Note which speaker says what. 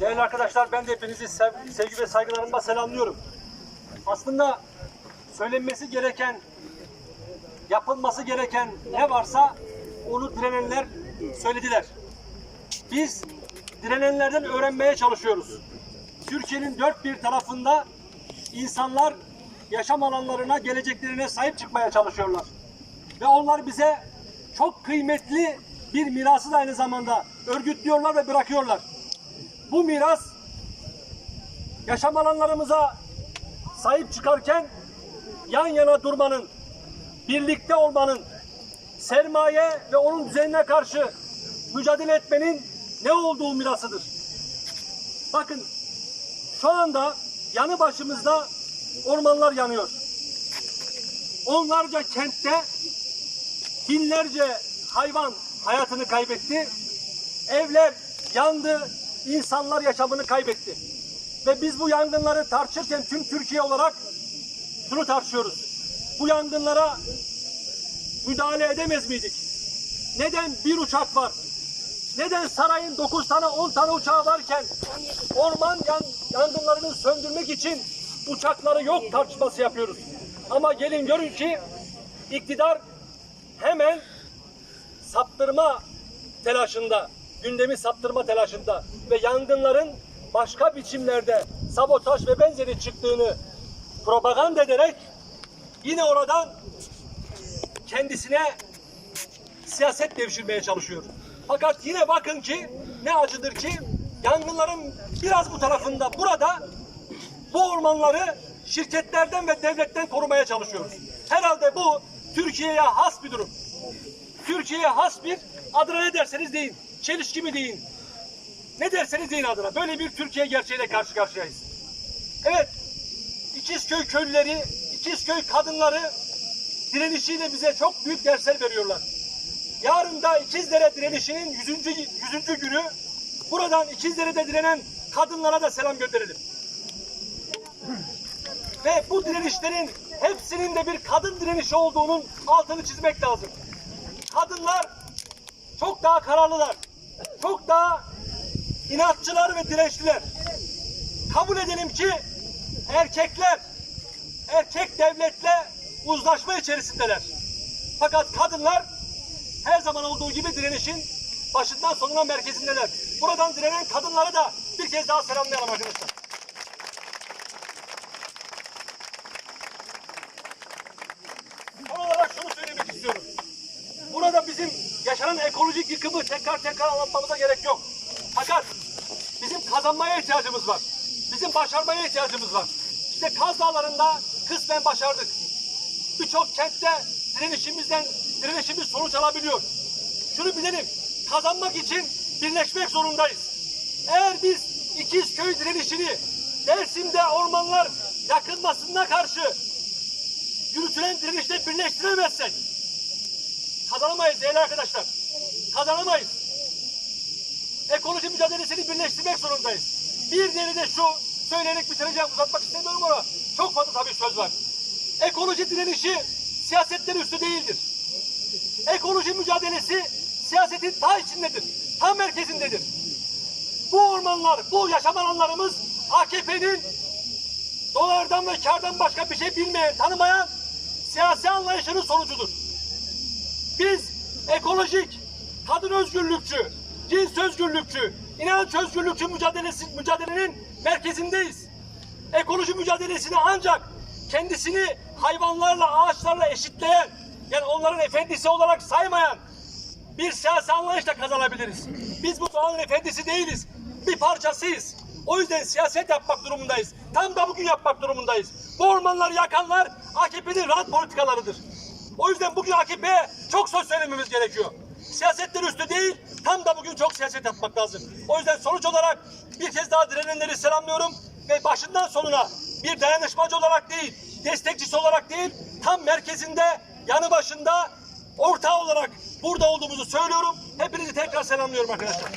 Speaker 1: Değerli arkadaşlar ben de hepinizi sev- sevgi ve saygılarımla selamlıyorum. Aslında söylenmesi gereken, yapılması gereken ne varsa onu direnenler söylediler. Biz direnenlerden öğrenmeye çalışıyoruz. Türkiye'nin dört bir tarafında insanlar yaşam alanlarına, geleceklerine sahip çıkmaya çalışıyorlar. Ve onlar bize çok kıymetli bir mirası da aynı zamanda örgütlüyorlar ve bırakıyorlar. Bu miras yaşam alanlarımıza sahip çıkarken yan yana durmanın, birlikte olmanın, sermaye ve onun düzenine karşı mücadele etmenin ne olduğu mirasıdır. Bakın şu anda yanı başımızda ormanlar yanıyor. Onlarca kentte binlerce hayvan hayatını kaybetti. Evler yandı, insanlar yaşamını kaybetti. Ve biz bu yangınları tartışırken tüm Türkiye olarak şunu tartışıyoruz. Bu yangınlara müdahale edemez miydik? Neden bir uçak var? Neden sarayın 9 tane 10 tane uçağı varken orman yan, yangınlarını söndürmek için uçakları yok tartışması yapıyoruz. Ama gelin görün ki iktidar hemen saptırma telaşında, gündemi saptırma telaşında ve yangınların başka biçimlerde sabotaj ve benzeri çıktığını propaganda ederek yine oradan kendisine siyaset devşirmeye çalışıyor. Fakat yine bakın ki ne acıdır ki yangınların biraz bu tarafında burada bu ormanları şirketlerden ve devletten korumaya çalışıyoruz. Herhalde bu Türkiye'ye has bir durum. Türkiye'ye has bir adına ne derseniz deyin. Çelişki mi deyin. Ne derseniz deyin adına. Böyle bir Türkiye gerçeğiyle karşı karşıyayız. Evet. İkizköy köylüleri, İkizköy kadınları direnişiyle bize çok büyük dersler veriyorlar. Yarın da İkizdere direnişinin 100. 100. günü buradan İkizdere'de direnen kadınlara da selam gönderelim. Ve bu direnişlerin hepsinin de bir kadın direnişi olduğunun altını çizmek lazım. Kadınlar çok daha kararlılar. Çok daha inatçılar ve dirençliler. Kabul edelim ki erkekler erkek devletle uzlaşma içerisindeler. Fakat kadınlar her zaman olduğu gibi direnişin başından sonuna merkezindeler. Buradan direnen kadınları da bir kez daha selamlayalım arkadaşlar. Son olarak şunu söylemek istiyorum. Burada bizim ekolojik yıkımı tekrar tekrar anlatmamıza gerek yok. Fakat bizim kazanmaya ihtiyacımız var. Bizim başarmaya ihtiyacımız var. İşte Kaz Dağları'nda kısmen başardık. Birçok kentte direnişimizden direnişimiz sonuç alabiliyor. Şunu bilelim, kazanmak için birleşmek zorundayız. Eğer biz İkizköy direnişini Dersim'de ormanlar yakılmasına karşı yürütülen direnişte birleştiremezsek kazanamayız değerli arkadaşlar. Kazanamayız. Ekoloji mücadelesini birleştirmek zorundayız. Bir diğeri de şu, söyleyerek bitireceğim, uzatmak istemiyorum ama çok fazla tabii söz var. Ekoloji direnişi siyasetler üstü değildir. Ekoloji mücadelesi siyasetin ta içindedir, tam merkezindedir. Bu ormanlar, bu yaşam alanlarımız AKP'nin dolardan ve kardan başka bir şey bilmeyen, tanımayan siyasi anlayışının sonucudur. Biz ekolojik, kadın özgürlükçü, cins özgürlükçü, inanç özgürlükçü mücadelesi, mücadelenin merkezindeyiz. Ekoloji mücadelesini ancak kendisini hayvanlarla, ağaçlarla eşitleyen, yani onların efendisi olarak saymayan bir siyasi anlayışla kazanabiliriz. Biz bu doğanın efendisi değiliz. Bir parçasıyız. O yüzden siyaset yapmak durumundayız. Tam da bugün yapmak durumundayız. Bu ormanları yakanlar AKP'nin rahat politikalarıdır. O yüzden bugün AKP'ye çok söz söylememiz gerekiyor. Siyasetler üstü değil, tam da bugün çok siyaset yapmak lazım. O yüzden sonuç olarak bir kez daha direnenleri selamlıyorum ve başından sonuna bir dayanışmacı olarak değil, destekçisi olarak değil, tam merkezinde, yanı başında, ortağı olarak burada olduğumuzu söylüyorum. Hepinizi tekrar selamlıyorum arkadaşlar.